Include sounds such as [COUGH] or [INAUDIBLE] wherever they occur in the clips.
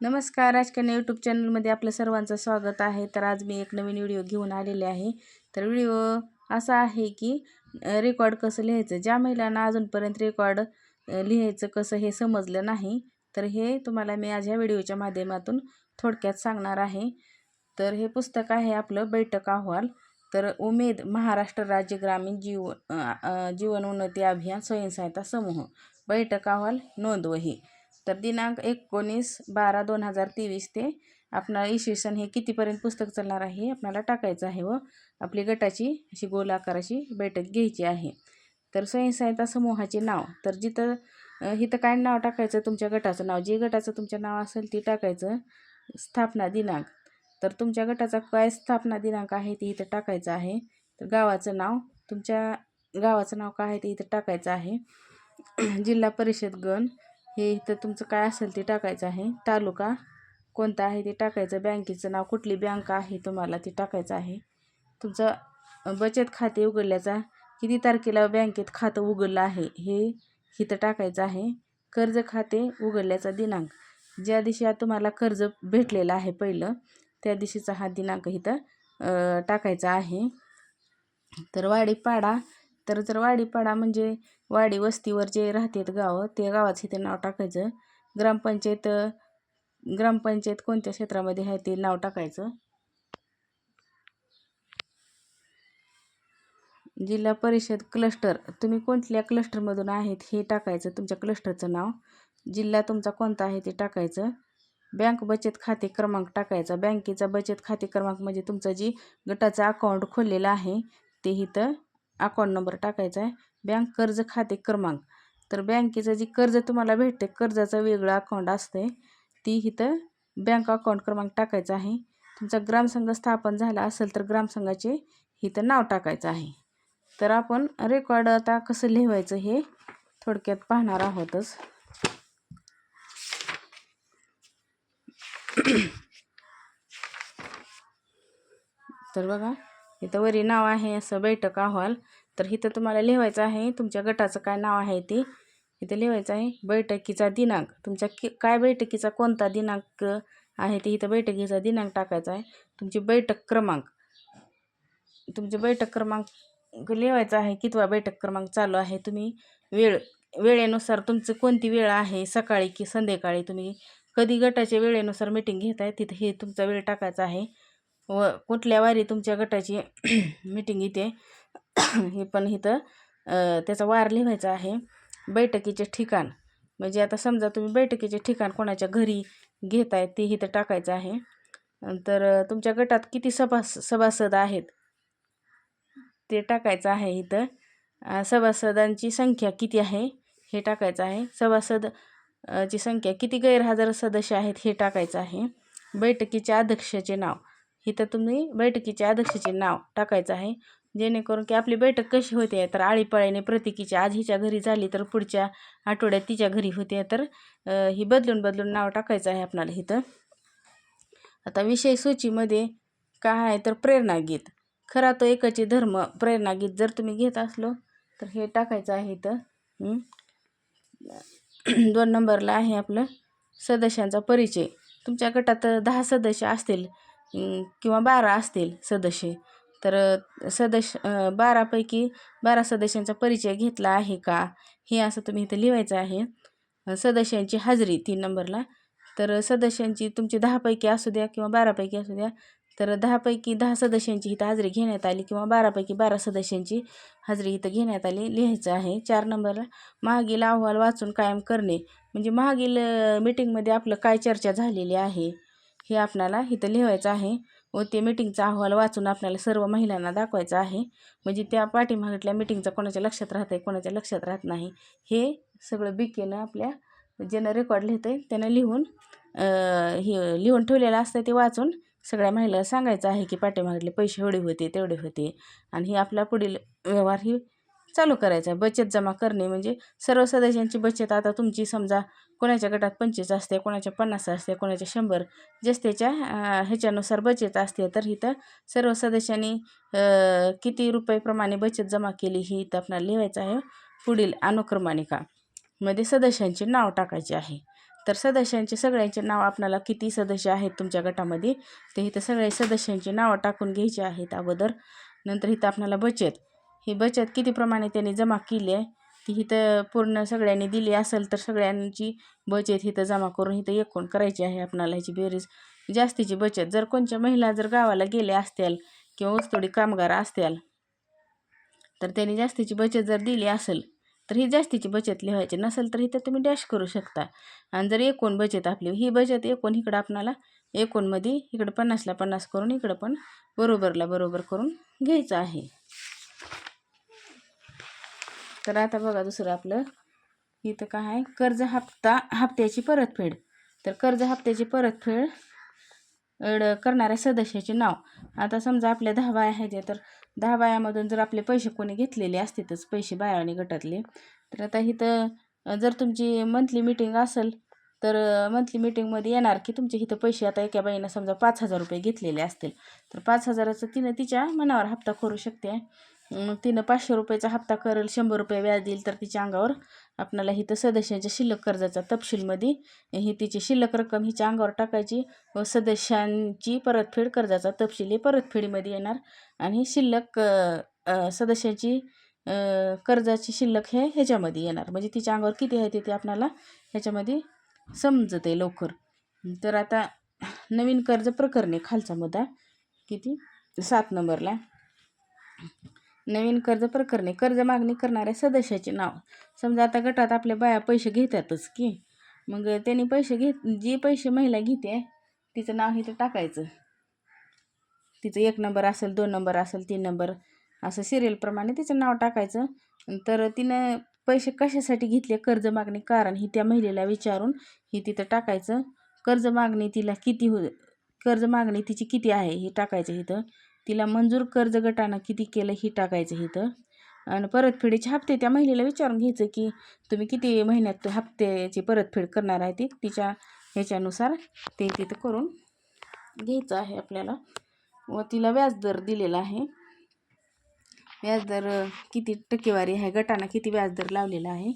नमस्कार राजकन्या यूट्यूब चॅनलमध्ये आपलं सर्वांचं स्वागत आहे. तर आज मी एक नवीन व्हिडिओ घेऊन आलेले आहे. तर व्हिडिओ असा आहे की रेकॉर्ड कसं लिहायचं? ज्या महिलांना अजूनपर्यंत रेकॉर्ड लिहायचं कसं हे समजलं नाही तर हे तुम्हाला मी आज ह्या व्हिडिओच्या माध्यमातून थोडक्यात सांगणार आहे. तर हे पुस्तक आहे आपलं बैठक अहवाल. तर उमेद महाराष्ट्र राज्य ग्रामीण जीव जीवन उन्नती अभियान स्वयंसहायता समूह. बैठक अहवाल नोंदवही. तर दिनांक एकोणीस बारा दोन हजार तेवीस ते आपणाला इसवी सन हे कितीपर्यंत पुस्तक चालणार आहे हे आपल्याला टाकायचं आहे व आपली गटाची अशी गोल आकाराची बैठक घ्यायची आहे. तर स्वयंसहायता समूहाचे नाव. तर जिथं इथं काय नाव टाकायचं तुमच्या गटाचं नाव? जे गटाचं तुमचं नाव असेल ते टाकायचं. स्थापना दिनांक. तर तुमच्या गटाचा काय स्थापना दिनांक आहे ते इथं टाकायचं आहे. तर गावाचं नाव. तुमच्या गावाचं नाव काय आहे ते इथं टाकायचं आहे. जिल्हा परिषद गण. हे इथं तुमचं काय असेल ते टाकायचं आहे. तालुका कोणता आहे ते टाकायचं. बँकेचं नाव कुठली बँक आहे तुम्हाला ते टाकायचं आहे. तुमचं बचत खाते उघडल्याचा किती तारखेला बँकेत खातं उघडलं आहे हे इथं टाकायचं आहे. कर्ज खाते उघडल्याचा दिनांक. ज्या दिवशी तुम्हाला कर्ज भेटलेलं आहे पहिलं त्या दिवशीचा हा दिनांक इथं टाकायचा आहे. तर वाडीपाडा तर जर वाडीपाडा म्हणजे वाडी वस्तीवर जे राहतात गावं ते गावाचं इथे नाव टाकायचं. ग्रामपंचायत ग्रामपंचायत कोणत्या क्षेत्रामध्ये आहे ते नाव टाकायचं. जिल्हा परिषद क्लस्टर तुम्ही कोणत्या क्लस्टरमधून आहेत हे टाकायचं तुमच्या क्लस्टरचं नाव. जिल्हा तुमचा कोणता आहे ते टाकायचं. बँक बचत खाते क्रमांक टाकायचा. बँकेचा बचत खाते क्रमांक म्हणजे तुमचं जी गटाचं अकाउंट खोललेलं आहे ते इथं अकाउंट नंबर टाकायचा आहे. बँक कर्ज खाते क्रमांक. तर बँकेचं जी कर्ज तुम्हाला भेटते कर्जाचं वेगळं अकाउंट असते ती इथं बँक अकाउंट क्रमांक टाकायचा आहे. तुमचा ग्रामसंघ स्थापन झाला असेल तर ग्रामसंघाचे इथं नाव टाकायचं आहे. तर आपण रेकॉर्ड आता कसं लिहायचं हे थोडक्यात पाहणार आहोतच. तर बघा इथं वरी नाव आहे असं बैठक अहवाल. तर इथं तुम्हाला लिहायचं आहे तुमच्या गटाचं काय नाव आहे ते. इथं लिहायचं आहे बैठकीचा दिनांक. तुमच्या कि काय बैठकीचा कोणता दिनांक आहे ते इथं बैठकीचा दिनांक टाकायचा आहे. तुमची बैठक क्रमांक. तुमचे बैठक क्रमांक लिहायचा आहे कितवा बैठक क्रमांक चालू आहे तुम्ही. वेळ वेळेनुसार तुमचं कोणती वेळ आहे सकाळी की संध्याकाळी तुम्ही. कधी गटाच्या वेळेनुसार मीटिंग घेत आहे तिथं हे तुमचा वेळ टाकायचा आहे. व कुठल्या वारी तुमच्या गटाची [CLEARS THROAT] मीटिंग इथे [COUGHS] हे पण इथं त्याचा वार लिहायचा आहे. बैठकीचे ठिकाण. म्हणजे आता समजा तुम्ही बैठकीचे ठिकाण कोणाच्या घरी घेताय ते इथं टाकायचं आहे. तर तुमच्या गटात किती सभास सभासद आहेत? ते टाकायचं आहे इथं. सभासदांची संख्या किती आहे? हे टाकायचं आहे. सभासद ची संख्या किती गैरहजर सदस्य आहेत? हे टाकायचं आहे. बैठकीच्या अध्यक्षाचे नाव. इथं तुम्ही बैठकीचे अध्यक्षाचे नाव टाकायचं आहे. जेणेकरून की आपली बैठक कशी होते तर आळीपाळीने प्रत्येकीची आज हिच्या घरी झाली तर पुढच्या आठवड्यात तिच्या घरी होते तर ही बदलून बदलून नाव टाकायचं आहे आपणाला इथं. आता विषय सूचीमध्ये काय आहे तर प्रेरणागीत. खरा तो एकाचे धर्म प्रेरणागीत. जर तुम्ही घेत असलो तर हे टाकायचं आहे इथं. दोन नंबरला आहे आपलं सदस्यांचा परिचय. तुमच्या गटात दहा सदस्य असतील किंवा बारा असतील सदस्य. तर सदस्य बारापैकी बारा सदस्यांचा परिचय घेतला आहे का? हे असं तुम्ही इथं लिहायचं आहे. सदस्यांची हजेरी तीन नंबरला. तर सदस्यांची तुमची दहापैकी असू द्या किंवा बारापैकी असू द्या. तर दहापैकी दहा सदस्यांची इथं हजेरी घेण्यात आली किंवा बारापैकी बारा सदस्यांची हजेरी इथं घेण्यात आली. लिहायचं आहे. चार नंबरला. मागील अहवाल वाचून कायम करणे. म्हणजे मागील मीटिंगमध्ये आपलं काय चर्चा झालेली आहे? हे आपणाला इथं लिहायचं आहे व ते मिटिंगचा अहवाल वाचून आपल्याला सर्व महिलांना दाखवायचं आहे. म्हणजे त्या पाठीमागटल्या मिटिंगचा कोणाच्या लक्षात राहत आहे कोणाच्या लक्षात राहत नाही हे सगळं बिकेनं आपल्या ज्यानं रेकॉर्ड लिहितं आहे त्यानं लिहून हे लिहून ठेवलेलं असतं ते वाचून सगळ्या महिला सांगायचं आहे की पाठीमागले पैसे एवढे होते तेवढे होते. आणि हे आपला पुढील व्यवहार ही चालू करायचा आहे बचत जमा करणे म्हणजे सर्व सदस्यांची बचत. आता तुमची समजा कोणाच्या गटात पंचवीस असते कोणाच्या पन्नास असते कोणाच्या शंभर जस्तेच्या ह्याच्यानुसार बचत असते. तर इथं सर्व सदस्यांनी किती रुपयेप्रमाणे बचत जमा केली ही इथं आपल्याला लिहायचं आहे. पुढील अनुक्रमानिका मध्ये सदस्यांचे नाव टाकायचे आहे. तर सदस्यांचे सगळ्यांचे नाव आपल्याला किती सदस्य आहेत तुमच्या गटामध्ये? ते इथं सगळ्या सदस्यांची नावं टाकून घ्यायची आहेत अगोदर. नंतर इथं आपल्याला बचत ही बचत किती प्रमाणे त्यांनी जमा केली आहे ती इथं पूर्ण सगळ्यांनी दिली असेल तर सगळ्यांची बचत इथं जमा करून इथं एकूण करायची आहे आपणाला ह्याची बेरीज. जास्तीची बचत जर कोणत्या महिला जर गावाला गेल्या असतील किंवा ऊसतोडी कामगार असतील तर त्यांनी जास्तीची बचत जर दिली असेल तर ही जास्तीची बचत लिहायची नसेल तर इथं तुम्ही डॅश करू शकता. आणि जर एकूण बचत आपली ही बचत एकूण इकडं आपणाला एकूणमध्ये इकडं पन्नासला पन्नास करून इकडं पण बरोबरला बरोबर करून घ्यायचं आहे. तर आता बघा दुसरं आपलं. इथं काय आहे? कर्ज हप्ता हप्त्याची परतफेड. तर कर्ज हप्त्याची परतफेड करणाऱ्या सदस्याचे नाव. आता समजा आपल्या दहा बाया आहेत तर दहा बायामधून जर आपले पैसे कोणी घेतलेले असतीलच पैसे बायाने गटातले तर आता इथं जर तुमची मंथली मीटिंग असेल तर मंथली मीटिंगमध्ये येणार की तुमचे इथं पैसे आता एका बाईनं समजा पाच हजार रुपये घेतलेले असतील तर पाच हजाराचं तिनं तिच्या मनावर हप्ता करू शकते. तिनं पाचशे रुपयाचा हप्ता करेल शंभर रुपये व्याज देईल तर तिच्या अंगावर आपणाला इथं सदस्यांच्या शिल्लक कर्जाचा तपशीलमध्ये ही तिची शिल्लक रक्कम हिच्या अंगावर टाकायची व सदस्यांची परतफेड कर्जाचा तपशील हे परतफेडीमध्ये येणार. आणि शिल्लक सदस्यांची सदस्याची कर्जाची शिल्लक हे ह्याच्यामध्ये येणार. म्हणजे तिच्या अंगावर किती आहे ते आपणाला आपल्याला ह्याच्यामध्ये समजत आहे लवकर. तर आता नवीन कर्ज प्रकरणे खालचा मुद्दा किती? सात नंबरला. नवीन कर्ज प्रकरणे कर्ज मागणी करणाऱ्या सदस्याचे नाव. समजा आता गटात आपल्या बाया पैसे घेतातच की मग त्यांनी पैसे घेत जे पैसे महिला घेते तिचं नाव इथं टाकायचं. तिचं एक नंबर असेल दोन नंबर असेल तीन नंबर असं सिरियलप्रमाणे तिचं नाव टाकायचं. तर तिनं पैसे कशासाठी घेतले कर्ज मागणी कारण ही त्या महिलेला विचारून ही तिथं टाकायचं. कर्ज मागणी तिला किती हो कर्ज मागणी तिची किती आहे हे टाकायचं इथं. तिला मंजूर कर्ज गटानं किती केलं ही टाकायचं इथं आणि परतफेडीचे हप्ते त्या महिलेला विचारून घ्यायचं की तुम्ही किती महिन्यात हप्त्याची परतफेड करणार आहे ती? तिच्या ह्याच्यानुसार ते तिथं करून घ्यायचं आहे आपल्याला. व तिला व्याजदर दिलेला आहे. व्याजदर किती टक्केवारी आहे गटानं किती व्याजदर लावलेला आहे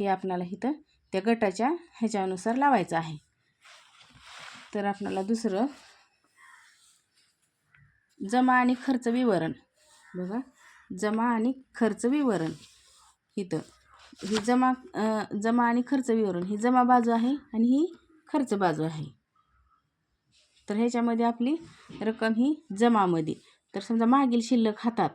हे आपणाला इथं त्या गटाच्या ह्याच्यानुसार लावायचं आहे. तर आपल्याला दुसरं जमा आणि खर्च विवरण. बघा. जमा आणि खर्च विवरण. इथं. ही जमा जमा आणि खर्च विवरण. ही जमा बाजू आहे आणि ही खर्च बाजू आहे. तर ह्याच्यामध्ये आपली रक्कम ही जमामध्ये. तर समजा मागील शिल्लक हातात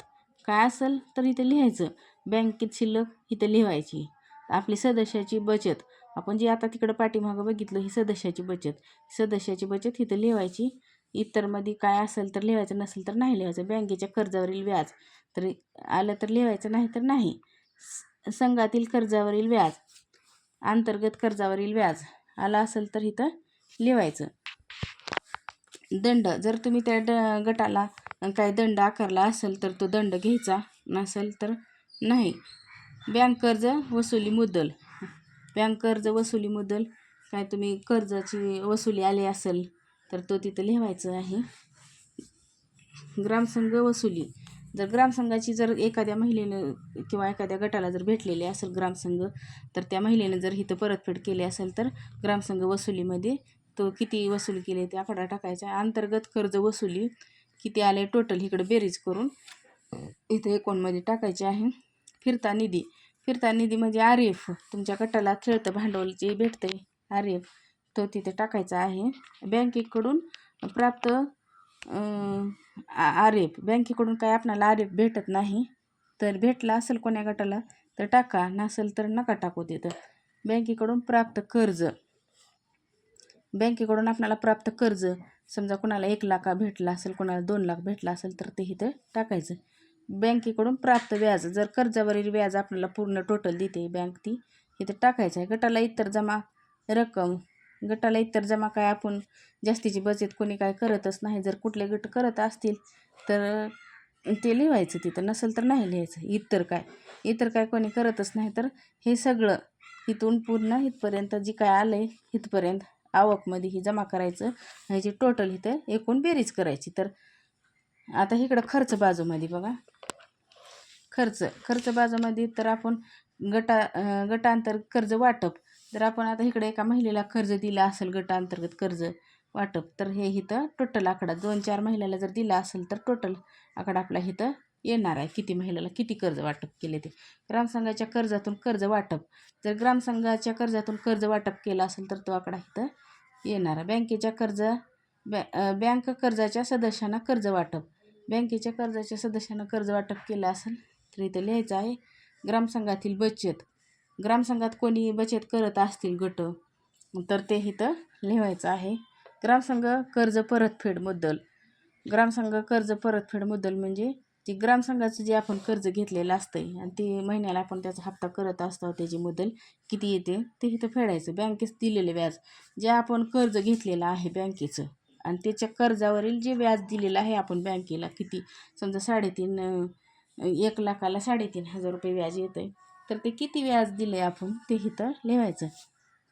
काय असेल तर इथं लिहायचं. बँकेत शिल्लक इथं लिहायची. आपली सदस्याची बचत. आपण जी आता तिकडं पाठीमागं बघितलं ही सदस्याची बचत. सदस्याची बचत इथं लिहायची. इतरमध्ये काय असेल तर लिहायचं नसेल तर नाही लिहायचं. बँकेच्या कर्जावरील व्याज तर आलं तर लिहायचं नाही तर नाही. स- संघातील कर्जावरील व्याज अंतर्गत कर्जावरील व्याज आलं असेल तर इथं लिहायचं. दंड जर तुम्ही त्या ड गटाला काय दंड आकारला असेल तर तो दंड घ्यायचा नसेल तर नाही. बँक कर्ज वसुली मुद्दल बँक कर्ज वसुली मुद्दल काय तुम्ही कर्जाची वसुली आली असेल तर तो तिथं लिहायचं आहे. ग्रामसंघ वसुली. जर ग्रामसंघाची जर एखाद्या महिलेनं किंवा एखाद्या गटाला जर भेटलेली असेल ग्रामसंघ तर त्या महिलेनं जर इथं परतफेड केली असेल तर ग्रामसंघ वसुलीमध्ये तो किती वसूल केले ते आकडा टाकायचा. अंतर्गत कर्ज वसुली किती आले टोटल इकडं बेरीज करून इथं एकोणमध्ये टाकायचे आहे. फिरता निधी. फिरता निधी म्हणजे आर एफ. तुमच्या गटाला खेळतं भांडवल जे भेटतं आर एफ. तो तिथे टाकायचा आहे. बँकेकडून प्राप्त आर एफ बँकेकडून काय आपणाला आर एफ भेटत नाही. तर भेटला असेल कोण्या गटाला तर टाका. नसेल तर नका टाकू तिथं. बँकेकडून प्राप्त कर्ज. बँकेकडून आपणाला प्राप्त कर्ज. समजा कोणाला एक लाखा भेटला असेल कोणाला दोन लाख भेटला असेल तर ते इथं टाकायचं. बँकेकडून प्राप्त व्याज. जर कर्जावरील व्याज आपल्याला पूर्ण टोटल देते बँक ती इथं टाकायचं आहे. गटाला इतर जमा रक्कम गटाला इतर जमा काय आपण जास्तीची बचत कोणी काय करतच नाही. जर कुठले गट करत असतील तर ते लिहायचं तिथं. नसेल तर नाही लिहायचं. इतर काय? इतर काय कोणी करतच नाही. तर हे सगळं इथून पूर्ण इथपर्यंत जी काय आलं आहे इथपर्यंत आवकमध्ये ही जमा करायचं. ह्याची टोटल इथं एकूण बेरीज करायची. तर आता इकडं खर्च बाजूमध्ये बघा. खर्च खर्च बाजूमध्ये तर आपण गटा गटांतर कर्ज वाटप जर आपण आता इकडे एका महिलेला कर्ज दिलं असेल गटांतर्गत कर्ज वाटप तर हे इथं टोटल आकडा दोन चार महिलाला जर दिला असेल तर टोटल आकडा आपला इथं येणार आहे. किती महिलेला किती कर्ज वाटप केले ते? ग्रामसंघाच्या कर्जातून कर्ज वाटप जर ग्रामसंघाच्या कर्जातून कर्ज वाटप केलं असेल तर तो आकडा इथं येणार आहे. बँकेच्या कर्ज बॅ बँक कर्जाच्या सदस्यांना कर्ज वाटप बँकेच्या कर्जाच्या सदस्यांना कर्ज वाटप केलं असेल तर इथं लिहायचं आहे ग्रामसंघातील बचत ग्रामसंघात कोणी बचत करत असतील गट तर ते इथं लिहायचं आहे. ग्रामसंघ कर्ज परतफेड मुद्दल. ग्रामसंघ कर्ज परतफेड मुद्दल म्हणजे ती ग्रामसंघाचं जे आपण कर्ज घेतलेलं असतं आणि ते महिन्याला आपण त्याचा हप्ता करत असतो त्याची मुद्दल किती येते ते इथं फेडायचं. बँकेस दिलेले व्याज जे आपण कर्ज घेतलेलं आहे बँकेचं आणि त्याच्या कर्जावरील जे व्याज दिलेलं आहे आपण बँकेला किती? समजा साडेतीन एक लाखाला साडेतीन हजार रुपये व्याज येतं आहे तर ते किती व्याज दिले आपण? ते इथं लिहायचं.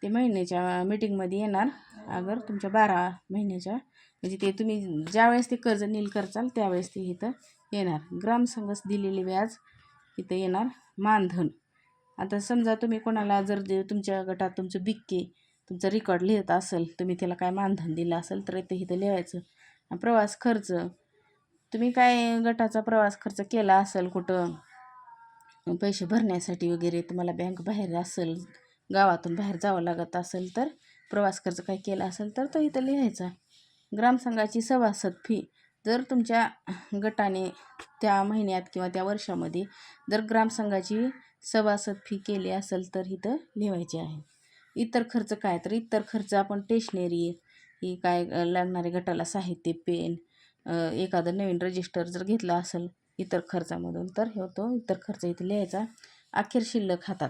ते महिन्याच्या मीटिंगमध्ये येणार. अगर तुमच्या बारा महिन्याच्या. म्हणजे ते तुम्ही ज्यावेळेस ते कर्ज नील करचाल त्यावेळेस ते इथं येणार. ग्रामसंघस दिलेले व्याज इथं येणार. मानधन. आता समजा तुम्ही कोणाला जर दे तुमच्या गटात तुमचं बिक्के तुमचं रेकॉर्ड लिहित असेल तुम्ही त्याला काय मानधन दिलं असेल तर ते इथं लिहायचं. प्रवास खर्च. तुम्ही काय गटाचा प्रवास खर्च केला असेल कुठं? पैसे भरण्यासाठी वगैरे तुम्हाला बँक बाहेर असेल गावातून बाहेर जावं लागत असेल तर प्रवास खर्च काय केला असेल तर तो इथं लिहायचा. ग्रामसंघाची सभासद फी जर तुमच्या गटाने त्या महिन्यात किंवा त्या वर्षामध्ये जर ग्रामसंघाची सभासद फी केली असेल तर इथं लिहायची आहे. इतर खर्च काय? तर इतर खर्च आपण टेशनरी ही काय लागणारे गटाला साहित्य पेन एखादं नवीन रजिस्टर जर घेतलं असेल इतर खर्चामधून. तर हे होतो इतर खर्च इथे लिहायचा. अखेर शिल्लक हातात.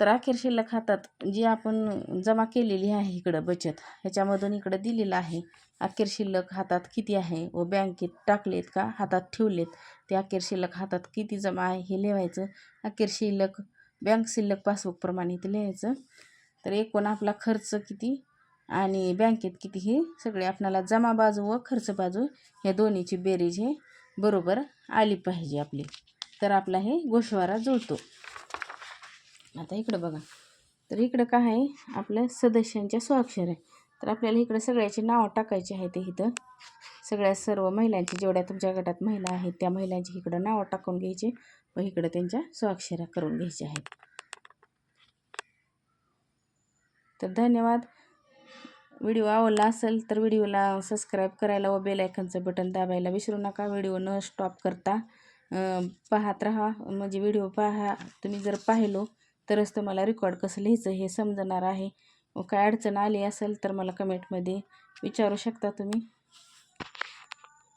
तर अखेर शिल्लक हातात जी आपण जमा केलेली आहे इकडं बचत ह्याच्यामधून इकडं दिलेलं आहे. अखेर शिल्लक हातात किती आहे व बँकेत टाकलेत का? हातात ठेवलेत. ते अखेर शिल्लक हातात किती जमा आहे हे लिहायचं. अखेर शिल्लक बँक शिल्लक पासबुकप्रमाणे इथे लिहायचं. तर एकूण आपला खर्च किती आणि बँकेत किती हे सगळे आपणाला जमा बाजू व खर्च बाजू ह्या दोन्हीची बेरीज हे बरोबर आली पाहिजे आपली. तर आपला हे गोशवारा जुळतो. आता इकडं बघा. तर इकडं काय आहे? आपल्या सदस्यांच्या स्वाक्षर आहे. तर आपल्याला इकडं सगळ्याची नावं टाकायची आहे ते इथं. सगळ्या सर्व महिलांची जेवढ्या तुमच्या गटात महिला आहेत त्या महिलांची इकडं नावं टाकून घ्यायची. व इकडं त्यांच्या स्वाक्षऱ्या करून घ्यायच्या आहेत. तर धन्यवाद. व्हिडिओ आवडला असेल तर व्हिडिओला सबस्क्राईब करायला व बेल आयकनचं बटन दाबायला विसरू नका. व्हिडिओ न स्टॉप करता पाहत राहा. म्हणजे व्हिडिओ पाहा. तुम्ही जर पाहिलो तरच तुम्हाला रेकॉर्ड कसं लिहायचं हे समजणार आहे. व काय अडचण आली असेल तर मला कमेंटमध्ये विचारू शकता तुम्ही.